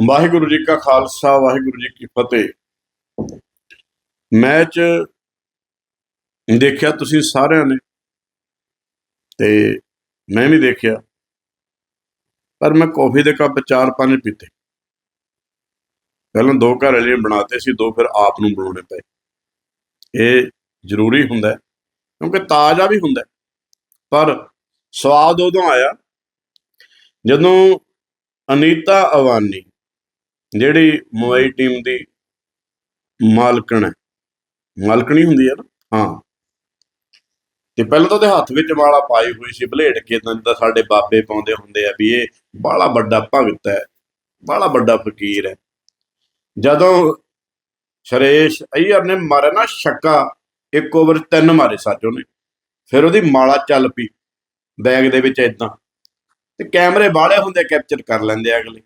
ਵਾਹਿਗੁਰੂ ਜੀ ਕਾ ਖਾਲਸਾ, ਵਾਹਿਗੁਰੂ ਜੀ ਕੀ ਫਤਿਹ। ਮੈਚ ਦੇਖਿਆ ਤੁਸੀਂ ਸਾਰਿਆਂ ਨੇ ਤੇ ਮੈਂ ਵੀ ਦੇਖਿਆ, ਪਰ ਮੈਂ ਕੌਫੀ ਦੇ ਕੱਪ ਚਾਰ ਪੰਜ ਪੀਤੇ। ਪਹਿਲਾਂ ਦੋ ਘਰ ਵਾਲੇ ਨੇ ਬਣਾਤੇ ਸੀ, ਦੋ ਫਿਰ ਆਪ ਨੂੰ ਬਣਾਉਣੇ ਪਏ। ਇਹ ਜ਼ਰੂਰੀ ਹੁੰਦਾ, ਕਿਉਂਕਿ ਤਾਜ਼ਾ ਵੀ ਹੁੰਦਾ। ਪਰ ਸਵਾਦ ਉਦੋਂ ਆਇਆ ਜਦੋਂ ਅਨੀਤਾ ਅਵਾਨੀ ਜਿਹੜੀ ਮੁੰਬਈ ਟੀਮ ਦੀ ਮਾਲਕਣ ਹੈ। ਮਾਲਕਣੀ ਹੁੰਦੀ ਹੈ ਨਾ? ਹਾਂ। ਤੇ ਪਹਿਲਾਂ ਤਾਂ ਉਹਦੇ ਹੱਥ ਵਿੱਚ ਮਾਲਾ ਪਾਈ ਹੋਈ ਸੀ, ਬਲੇਡ ਕੇ ਤਾਂ ਜਿੱਦਾਂ ਸਾਡੇ ਬਾਬੇ ਪਾਉਂਦੇ ਹੁੰਦੇ ਆ ਵੀ ਇਹ ਬਾਹਲਾ ਵੱਡਾ ਭਗਤ ਹੈ, ਬਾਹਲਾ ਵੱਡਾ ਫਕੀਰ ਹੈ। ਜਦੋਂ ਸ਼ਰੇਸ਼ ਅਈਅਰ ਨੇ ਮਾਰਿਆ ਨਾ ਛੱਕਾ, ਇੱਕ ਓਵਰ ਤਿੰਨ ਮਾਰੇ ਸੱਚ ਉਹਨੇ। ਫਿਰ ਉਹਦੀ ਮਾਲਾ ਚੱਲ ਪਈ ਬੈਗ ਦੇ ਵਿੱਚ ਇਦਾਂ ਤੇ ਕੈਮਰੇ ਬਾਹਲੇ ਹੁੰਦੇ ਕੈਪਚਰ ਕਰ ਲੈਂਦੇ ਆ ਅਗਲੇ।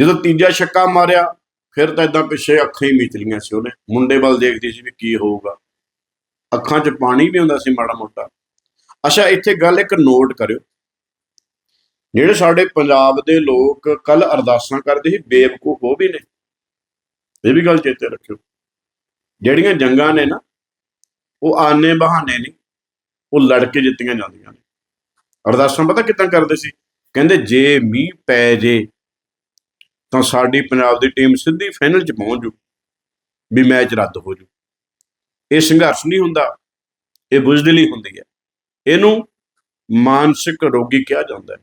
ਜਦੋਂ ਤੀਜਾ ਛੱਕਾ ਮਾਰਿਆ, ਫਿਰ ਤਾਂ ਇਦਾਂ ਪਿੱਛੇ ਅੱਖਾਂ ਹੀ ਮੀਚਲੀਆਂ ਸੀ ਉਹਨੇ। ਮੁੰਡੇ ਵੱਲ ਦੇਖਦੀ ਸੀ ਵੀ ਕੀ ਹੋਊਗਾ। ਅੱਖਾਂ 'ਚ ਪਾਣੀ ਵੀ ਆਉਂਦਾ ਸੀ ਮਾੜਾ ਮੋਟਾ। ਅੱਛਾ, ਇੱਥੇ ਗੱਲ ਇੱਕ ਨੋਟ ਕਰਿਓ। ਜਿਹੜੇ ਸਾਡੇ ਪੰਜਾਬ ਦੇ ਲੋਕ ਕੱਲ ਅਰਦਾਸਾਂ ਕਰਦੇ ਸੀ, ਬੇਵਕੂਫ ਉਹ ਵੀ ਨੇ। ਇਹ ਵੀ ਗੱਲ ਚੇਤੇ ਰੱਖਿਓ। ਜਿਹੜੀਆਂ ਜੰਗਾਂ ਨੇ ਨਾ, ਉਹ ਆਨੇ ਬਹਾਨੇ ਨਹੀਂ, ਉਹ ਲੜ ਕੇ ਜਿੱਤੀਆਂ ਜਾਂਦੀਆਂ ਨੇ। ਅਰਦਾਸਾਂ ਪਤਾ ਕਿੱਦਾਂ ਕਰਦੇ ਸੀ? ਕਹਿੰਦੇ, ਜੇ ਮੀਂਹ ਪੈ ਜੇ ਤਾਂ ਸਾਡੀ ਪੰਜਾਬ ਦੀ ਟੀਮ ਸਿੱਧੀ ਫਾਈਨਲ 'ਚ ਪਹੁੰਚ ਜੂ, ਵੀ ਮੈਚ ਰੱਦ ਹੋ ਜੂ। ਇਹ ਸੰਘਰਸ਼ ਨਹੀਂ ਹੁੰਦਾ, ਇਹ ਬੁਜ਼ਦਿਲੀ ਹੁੰਦੀ ਹੈ। ਇਹਨੂੰ ਮਾਨਸਿਕ ਰੋਗੀ ਕਿਹਾ ਜਾਂਦਾ ਹੈ।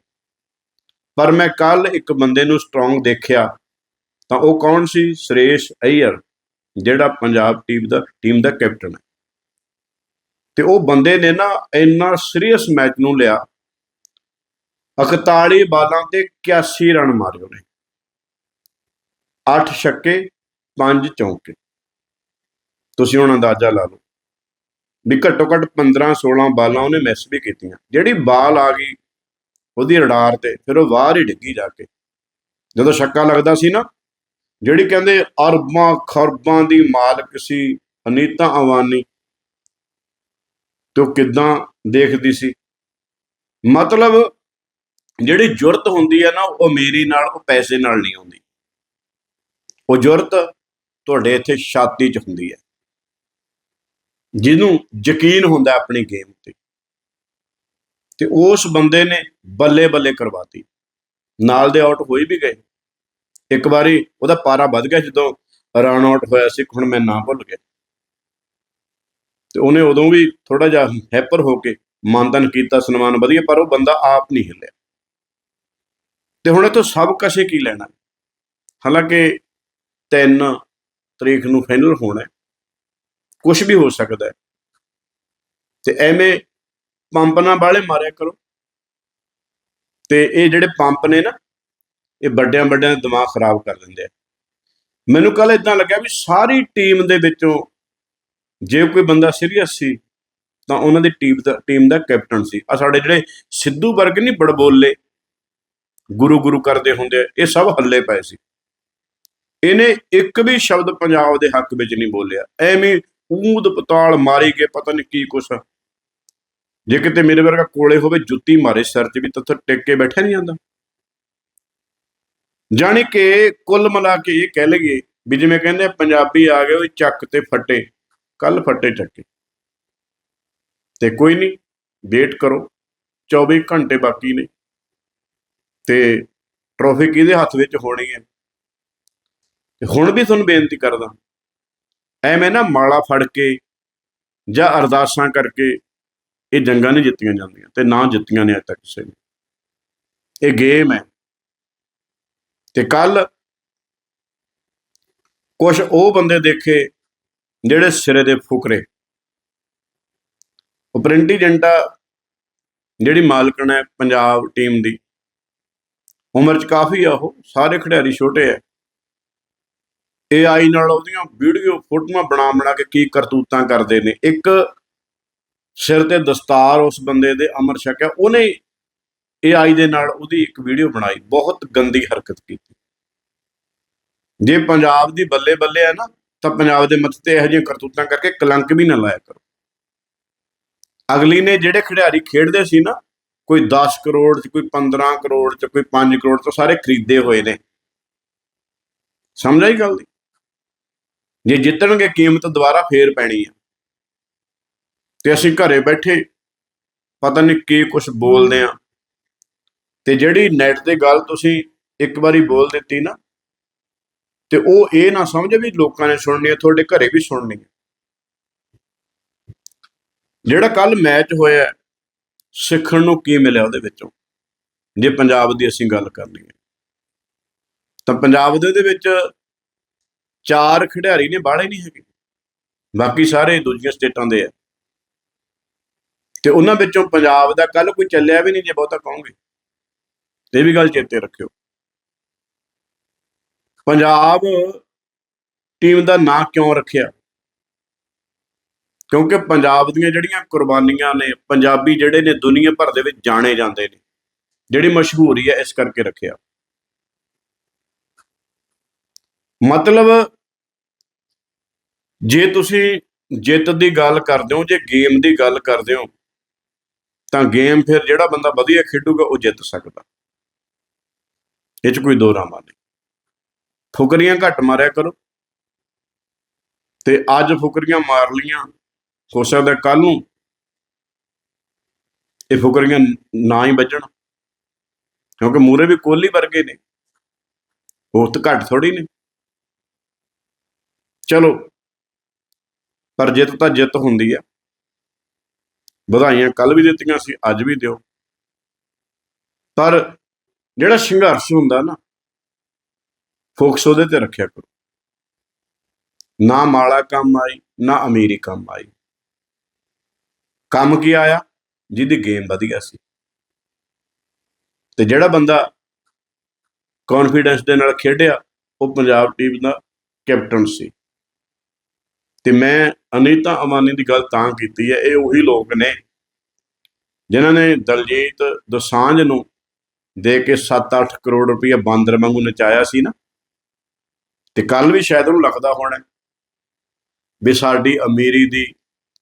ਪਰ ਮੈਂ ਕੱਲ ਇੱਕ ਬੰਦੇ ਨੂੰ ਸਟਰੋਂਗ ਦੇਖਿਆ, ਤਾਂ ਉਹ ਕੌਣ ਸੀ? ਸੁਰੇਸ਼ ਅਈਅਰ, ਜਿਹੜਾ ਪੰਜਾਬ ਟੀਮ ਦਾ ਟੀਮ ਦਾ ਕੈਪਟਨ ਹੈ। ਤੇ ਉਹ ਬੰਦੇ ਨੇ ਨਾ ਇੰਨਾ ਸੀਰੀਅਸ ਮੈਚ ਨੂੰ ਲਿਆ 41 ਬਾਲਾਂ ਤੇ 81 ਰਨ ਮਾਰੇ ਉਹਨੇ। 8 ਛੱਕੇ 5 ਚੌਕੇ। ਤੁਸੀਂ ਹੁਣ ਅੰਦਾਜ਼ਾ ਲਾ ਲਓ ਵੀ ਘੱਟੋ ਘੱਟ 15 16 ਬਾਲਾਂ ਉਹਨੇ ਮਿਸ ਵੀ ਕੀਤੀਆਂ। ਜਿਹੜੀ ਬਾਲ ਆ ਗਈ ਉਹਦੀ ਰਡਾਰ ਤੇ, ਫਿਰ ਉਹ ਬਾਹਰ ਹੀ ਡਿੱਗੀ ਜਾ ਕੇ। ਜਦੋਂ ਛੱਕਾ ਲੱਗਦਾ ਸੀ ਨਾ, ਜਿਹੜੀ ਕਹਿੰਦੇ ਅਰਬਾਂ, ਖਰਬਾਂ ਦੀ ਮਾਲਕ ਸੀ, ਅਨੀਤਾ ਅਵਾਨੀ, ਤੇ ਉਹ ਕਿਦਾਂ ਦੇਖਦੀ ਸੀ? ਮਤਲਬ ਜਿਹੜੀ ਜੁਰਤ ਹੁੰਦੀ ਹੈ ਨਾ, ਉਹ ਮੇਰੀ ਨਾਲ, ਉਹ ਪੈਸੇ ਨਾਲ ਨਹੀਂ ਹੁੰਦੀ। ਉਹ ਜੁਰਤ ਤੁਹਾਡੇ ਇੱਥੇ ਛਾਤੀ 'ਚ ਹੁੰਦੀ ਹੈ। ਜਿਹਨੂੰ ਯਕੀਨ ਹੁੰਦਾ ਆਪਣੀ ਗੇਮ ਤੇ। ਤੇ ਉਸ ਬੰਦੇ ਨੇ ਬੱਲੇ ਬੱਲੇ ਕਰਵਾਤੀ। ਨਾਲ ਦੇ ਆਊਟ ਹੋਈ ਵੀ ਗਏ। ਇੱਕ ਵਾਰੀ ਉਹਦਾ ਪਾਰਾ ਵੱਧ ਗਿਆ ਜਦੋਂ ਰਨ ਆਊਟ ਹੋਇਆ ਸੀ ਹੁਣ ਮੈਂ ਨਾ ਭੁੱਲ ਗਿਆ। ਤੇ ਉਹਨੇ ਉਦੋਂ ਵੀ ਥੋੜਾ ਜਿਹਾ ਹੈਪਰ ਹੋ ਕੇ ਮਾਨਦਨ ਕੀਤਾ, ਸਨਮਾਨ ਵਧੀਆ, ਪਰ ਉਹ ਬੰਦਾ ਆਪ ਨਹੀਂ ਹਿੱਲਿਆ। ਤੇ ਹੁਣ ਇਹ ਤੋਂ ਸਭ ਕਸੇ ਕੀ ਲੈਣਾ? ਹਾਲਾਂਕਿ 3 ਤਰੀਕ ਨੂੰ ਫਾਈਨਲ ਹੋਣਾ ਹੈ। ਕੁਝ ਵੀ ਹੋ ਸਕਦਾ ਹੈ। ਤੇ ਐਵੇਂ ਪੰਪ ਨਾਲ ਬਾਲੇ ਮਾਰਿਆ ਕਰੋ। ਤੇ ਇਹ ਜਿਹੜੇ ਪੰਪ ਨੇ ਨਾ ਇਹ ਵੱਡਿਆਂ ਵੱਡਿਆਂ ਦਾ ਦਿਮਾਗ ਖਰਾਬ ਕਰ ਦਿੰਦੇ ਆ। ਮੈਨੂੰ ਕੱਲ ਇਦਾਂ ਲੱਗਿਆ ਵੀ ਸਾਰੀ ਟੀਮ ਦੇ ਵਿੱਚੋਂ ਜੇ ਕੋਈ ਬੰਦਾ ਸੀਰੀਅਸ ਸੀ ਤਾਂ ਉਹਨਾਂ ਦੀ ਟੀਮ ਦਾ ਟੀਮ ਦਾ ਕੈਪਟਨ ਸੀ। ਆ ਸਾਡੇ ਜਿਹੜੇ ਸਿੱਧੂ ਵਰਗੇ ਨਹੀਂ ਬੜਬੋਲੇ ਗੁਰੂ ਗੁਰੂ ਕਰਦੇ ਹੁੰਦੇ ਆ, ਇਹ ਸਭ ਹੱਲੇ ਪਏ ਸੀ। ਇਹਨੇ ਇੱਕ ਵੀ ਸ਼ਬਦ ਪੰਜਾਬ ਦੇ ਹੱਕ ਵਿੱਚ ਨਹੀਂ ਬੋਲਿਆ। ਐਵੇਂ ਊਦ ਪਤਾਲ ਮਾਰੀ ਕੇ ਪਤਾ ਨਹੀਂ ਕੀ ਕੁਛ। ਜੇ ਕਿਤੇ ਮੇਰੇ ਵਰਗਾ ਕੋਲੇ ਹੋਵੇ ਜੁੱਤੀ ਮਾਰੇ ਸਿਰ 'ਚ ਵੀ ਤਾਂ ਟਿਕ ਕੇ ਬੈਠਿਆ ਨਹੀਂ ਜਾਂਦਾ। ਜਾਣੀ ਕਿ ਕੁੱਲ ਮਿਲਾ ਕੇ ਇਹ ਕਹਿ ਲਈਏ ਵੀ ਜਿਵੇਂ ਕਹਿੰਦੇ ਪੰਜਾਬੀ ਆ ਗਏ ਉਹ ਚੱਕ ਤੇ ਫੱਟੇ, ਕੱਲ ਫੱਟੇ ਚੱਕੇ। ਤੇ ਕੋਈ ਨਹੀਂ ਵੇਟ ਕਰੋ 24 ਘੰਟੇ ਬਾਕੀ ਨੇ। ਤੇ ਟਰੋਫੀ ਕਿਹਦੇ ਹੱਥ ਵਿੱਚ ਹੋਣੀ ਹੈ? ਤੇ ਹੁਣ ਵੀ ਤੁਹਾਨੂੰ ਬੇਨਤੀ ਕਰਦਾ ਐਵੇਂ ਨਾ ਮਾਲਾ ਫੜ ਕੇ ਜਾਂ ਅਰਦਾਸਾਂ ਕਰਕੇ ਇਹ ਜੰਗਾਂ ਨਹੀਂ ਜਿੱਤੀਆਂ ਜਾਂਦੀਆਂ ਤੇ ਨਾ ਜਿੱਤੀਆਂ ਨੇ ਅਜੇ ਤੱਕ ਕਿਸੇ ਨੇ। ਇਹ ਗੇਮ ਹੈ। ਤੇ ਕੱਲ ਕੁਝ ਉਹ ਬੰਦੇ ਦੇਖੇ ਜਿਹੜੇ ਸਿਰੇ ਦੇ ਫੁਕਰੇ। ਉਹ ਪ੍ਰਿੰਟੀ ਜੰਟਾ ਜਿਹੜੀ ਮਾਲਕਣ ਹੈ, ਪੰਜਾਬ ਟੀਮ ਦੀ। ਉਮਰ ਚ ਕਾਫੀ ਆ ਉਹ, ਸਾਰੇ ਖਿਡਾਰੀ ਛੋਟੇ ਆ। AI ਨਾਲ ਉਹਦੀਆਂ ਵੀਡੀਓ ਫੋਟੋਆਂ ਬਣਾ ਬਣਾ ਕੇ ਕੀ ਕਰਤੂਤਾਂ ਕਰਦੇ ਨੇ। ਇੱਕ ਸਿਰ ਤੇ ਦਸਤਾਰ ਉਸ ਬੰਦੇ ਦੇ, ਅਮਰ ਛਕਿਆ ਉਹਨੇ AI ਦੇ ਨਾਲ ਉਹਦੀ ਇੱਕ ਵੀਡੀਓ ਬਣਾਈ, ਬਹੁਤ ਗੰਦੀ ਹਰਕਤ ਕੀਤੀ। ਜੇ ਪੰਜਾਬ ਦੀ ਬੱਲੇ ਬੱਲੇ ਹੈ ਨਾ, ਤਾਂ ਪੰਜਾਬ ਦੇ ਮੱਥੇ ਤੇ ਇਹੋ ਜਿਹੀਆਂ ਕਰਤੂਤਾਂ ਕਰਕੇ ਕਲੰਕ ਵੀ ਨਾ ਲਾਇਆ ਕਰੋ। ਅਗਲੀ ਨੇ ਜਿਹੜੇ ਖਿਡਾਰੀ ਖੇਡਦੇ ਸੀ ਨਾ, ਕੋਈ 10 ਕਰੋੜ ਚ ਕੋਈ 15 ਕਰੋੜ ਚ ਕੋਈ 5 ਕਰੋੜ ਤੋਂ ਸਾਰੇ ਖਰੀਦੇ ਹੋਏ ਨੇ। ਸਮਝ ਆਈ ਗੱਲ ਦੀ? ਜੇ ਜਿੱਤਣਗੇ, ਕੀਮਤ ਦੁਬਾਰਾ ਫੇਰ ਪੈਣੀ ਆ। ਤੇ ਅਸੀਂ ਘਰੇ ਬੈਠੇ ਪਤਾ ਨਹੀਂ ਕੀ ਕੁਝ ਬੋਲਦੇ ਆ। ਤੇ ਜਿਹੜੀ ਨੈਟ ਤੇ ਗੱਲ ਤੁਸੀਂ ਇੱਕ ਵਾਰੀ ਬੋਲ ਦਿੱਤੀ ਨਾ, ਤੇ ਉਹ ਇਹ ਨਾ ਸਮਝ ਵੀ ਲੋਕਾਂ ਨੇ ਸੁਣਨੀ ਹੈ ਤੁਹਾਡੇ ਘਰੇ ਵੀ ਸੁਣਨੀ ਹੈ ਜਿਹੜਾ ਕੱਲ ਮੈਚ ਹੋਇਆ, ਸਿੱਖਣ ਨੂੰ ਕੀ ਮਿਲਿਆ ਉਹਦੇ ਵਿੱਚੋਂ? ਜੇ ਪੰਜਾਬ ਦੀ ਅਸੀਂ ਗੱਲ ਕਰਨੀ ਹੈ ਤਾਂ ਪੰਜਾਬ ਦੇ ਉਹਦੇ ਵਿੱਚ ਚਾਰ ਖਿਡਾਰੀ ਨੇ ਬਾਹਲੇ ਨਹੀਂ ਹੈਗੇ। ਬਾਕੀ ਸਾਰੇ ਦੂਜੀਆਂ ਸਟੇਟਾਂ ਦੇ ਆ। ਤੇ ਉਹਨਾਂ ਵਿੱਚੋਂ ਪੰਜਾਬ ਦਾ ਕੱਲ ਕੋਈ ਚੱਲਿਆ ਵੀ ਨਹੀਂ, ਜੇ ਬਹੁਤਾ ਕਹੋਗੇ। ਇਹ ਵੀ ਗੱਲ ਚੇਤੇ ਰੱਖਿਓ। ਪੰਜਾਬ ਟੀਮ ਦਾ ਨਾਂ ਕਿਉਂ ਰੱਖਿਆ? ਕਿਉਂਕਿ ਪੰਜਾਬ ਦੀਆਂ ਜਿਹੜੀਆਂ ਕੁਰਬਾਨੀਆਂ ਨੇ, ਪੰਜਾਬੀ ਜਿਹੜੇ ਨੇ ਦੁਨੀਆ ਭਰ ਦੇ ਵਿੱਚ ਜਾਣੇ ਜਾਂਦੇ ਨੇ, ਜਿਹੜੀ ਮਸ਼ਹੂਰੀ ਹੈ ਇਸ ਕਰਕੇ ਰੱਖਿਆ। ਮਤਲਬ ਜੇ ਤੁਸੀਂ ਜਿੱਤ ਦੀ ਗੱਲ ਕਰਦੇ ਹੋ, ਜੇ ਗੇਮ ਦੀ ਗੱਲ ਕਰਦੇ ਹੋ, ਤਾਂ ਗੇਮ ਫਿਰ ਜਿਹੜਾ ਬੰਦਾ ਵਧੀਆ ਖੇਡੂਗਾ, ਉਹ ਜਿੱਤ ਸਕਦਾ। ਇਹ 'ਚ ਕੋਈ ਦੋ ਰਾਮਾ ਨਹੀਂ। ਫੁਕਰੀਆਂ ਘੱਟ ਮਾਰਿਆ ਕਰੋ। ਤੇ ਅੱਜ ਫੁਕਰੀਆਂ ਮਾਰ ਲੀਆਂ ਹੋ ਸਕਦਾ ਕੱਲ ਨੂੰ ਇਹ ਫੁਕਰੀਆਂ ਨਾ ਹੀ ਵੱਜਣ। ਕਿਉਂਕਿ ਮੂਰੇ ਵੀ ਕੋਲੀ ਵਰਗੇ ਨੇ। ਉਹ ਤਾਂ ਘੱਟ ਥੋੜੀ ਨੇ। ਚਲੋ ਪਰ ਜਿੱਤ ਤਾਂ ਜਿੱਤ ਹੁੰਦੀ ਆ। ਵਧਾਈਆਂ ਕੱਲ ਵੀ ਦਿੱਤੀਆਂ ਸੀ, ਅੱਜ ਵੀ ਦਿਓ। ਪਰ ਜਿਹੜਾ ਸੰਘਰਸ਼ ਹੁੰਦਾ ਨਾ, ਫੋਕਸ ਉਹਦੇ ਤੇ ਰੱਖਿਆ ਕਰੋ। ਨਾ ਮਾਲਾ ਕੰਮ ਆਈ, ਨਾ ਅਮੀਰੀ ਕੰਮ ਆਈ। ਕੰਮ ਕੀ ਆਇਆ? ਜਿਹਦੀ ਗੇਮ ਵਧੀਆ ਸੀ। ਤੇ ਜਿਹੜਾ ਬੰਦਾ ਕੌਨਫੀਡੈਂਸ ਦੇ ਨਾਲ ਖੇਡਿਆ, ਉਹ ਪੰਜਾਬ ਟੀਮ ਦਾ ਕੈਪਟਨ ਸੀ। ਤੇ ਮੈਂ ਅਨੀਤਾ ਅਮਾਨੀ ਦੀ ਗੱਲ ਤਾਂ ਕੀਤੀ ਹੈ, ਇਹ ਉਹੀ ਲੋਕ ਨੇ ਜਿਨ੍ਹਾਂ ਨੇ ਦਲਜੀਤ ਦੋਸਾਂਝ ਨੂੰ ਦੇ ਕੇ 7-8 ਕਰੋੜ ਰੁਪਏ ਬਾਂਦਰ ਵਾਂਗੂ ਨਚਾਇਆ ਸੀ ਨਾ, ਤੇ ਕੱਲ ਵੀ ਸ਼ਾਇਦ ਉਹਨੂੰ ਲੱਗਦਾ ਹੋਣਾ ਵੀ ਸਾਡੀ ਅਮੀਰੀ ਦੀ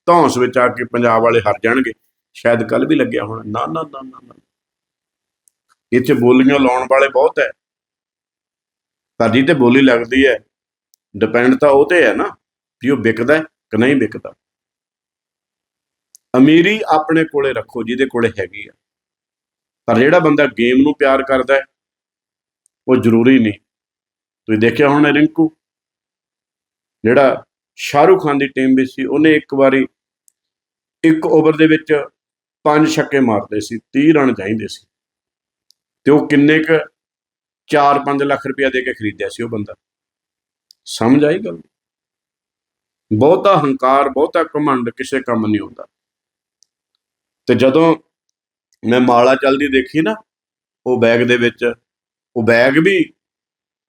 ਧੌਂਸ ਵਿੱਚ ਆ ਕੇ ਪੰਜਾਬ ਵਾਲੇ ਹਰ ਜਾਣਗੇ, ਸ਼ਾਇਦ ਕੱਲ ਵੀ ਲੱਗਿਆ ਹੋਣਾ। ਨਾ ਨਾ ਨਾ ਨਾ ਇੱਥੇ ਬੋਲੀਆਂ ਲਾਉਣ ਵਾਲੇ ਬਹੁਤ ਹੈ। ਸਾਡੀ ਜੀ ਤੇ ਬੋਲੀ ਲੱਗਦੀ ਹੈ। ਡਿਪੈਂਡ ਤਾਂ ਉਹ ਤੇ ਹੈ ਨਾ। ਵੀ ਉਹ ਵਿਕਦਾ ਕਿ ਨਹੀਂ ਵਿਕਦਾ। ਅਮੀਰੀ ਆਪਣੇ ਕੋਲੇ ਰੱਖੋ, ਜਿਹਦੇ ਕੋਲੇ ਹੈਗੀ ਆ। ਪਰ ਜਿਹੜਾ ਬੰਦਾ ਗੇਮ ਨੂੰ ਪਿਆਰ ਕਰਦਾ ਉਹ ਜ਼ਰੂਰੀ ਨਹੀਂ। ਤੁਸੀਂ ਦੇਖਿਆ ਹੋਣਾ ਰਿੰਕੂ, ਜਿਹੜਾ ਸ਼ਾਹਰੁਖ ਖਾਨ ਦੀ ਟੀਮ ਵਿੱਚ ਸੀ, ਉਹਨੇ ਇੱਕ ਵਾਰੀ ਇੱਕ ਓਵਰ ਦੇ ਵਿੱਚ ਪੰਜ ਛੱਕੇ ਮਾਰਦੇ ਸੀ 30 ਰਨ ਚਾਹੀਦੇ ਸੀ। ਤੇ ਉਹ ਕਿੰਨੇ ਕ 4-5 ਲੱਖ ਰੁਪਇਆ ਦੇ ਕੇ ਖਰੀਦਿਆ ਸੀ ਉਹ ਬੰਦਾ। ਸਮਝ ਆਈ ਗੱਲ? ਬਹੁਤਾ ਹੰਕਾਰ, ਬਹੁਤਾ ਘਮੰਡ ਕਿਸੇ ਕੰਮ ਨਹੀਂ ਆਉਂਦਾ ਤੇ ਜਦੋਂ ਮੈਂ ਮਾਲਾ ਚੱਲਦੀ ਦੇਖੀ ਨਾ, ਉਹ ਬੈਗ ਦੇ ਵਿੱਚ, ਉਹ ਬੈਗ ਵੀ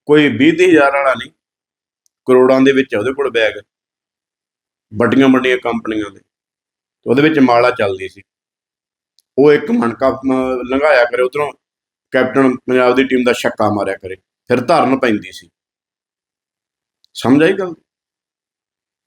ਕੋਈ 20000 ਵਾਲਾ ਨਹੀਂ, ਕਰੋੜਾਂ ਦੇ ਵਿੱਚ ਉਹਦੇ ਕੋਲ ਬੈਗ, ਵੱਡੀਆਂ ਵੱਡੀਆਂ ਕੰਪਨੀਆਂ ਦੇ। ਤੇ ਉਹਦੇ ਵਿੱਚ ਮਾਲਾ ਚੱਲਦੀ ਸੀ। ਉਹ ਇੱਕ ਮਣਕਾ ਲੰਘਾਇਆ ਕਰੇ, ਉਧਰੋਂ ਕੈਪਟਨ ਪੰਜਾਬ ਦੀ ਟੀਮ ਦਾ ਛੱਕਾ ਮਾਰਿਆ ਕਰੇ, ਫਿਰ ਧਰਨ ਪੈਂਦੀ ਸੀ। ਸਮਝ ਆਈ ਗੱਲ?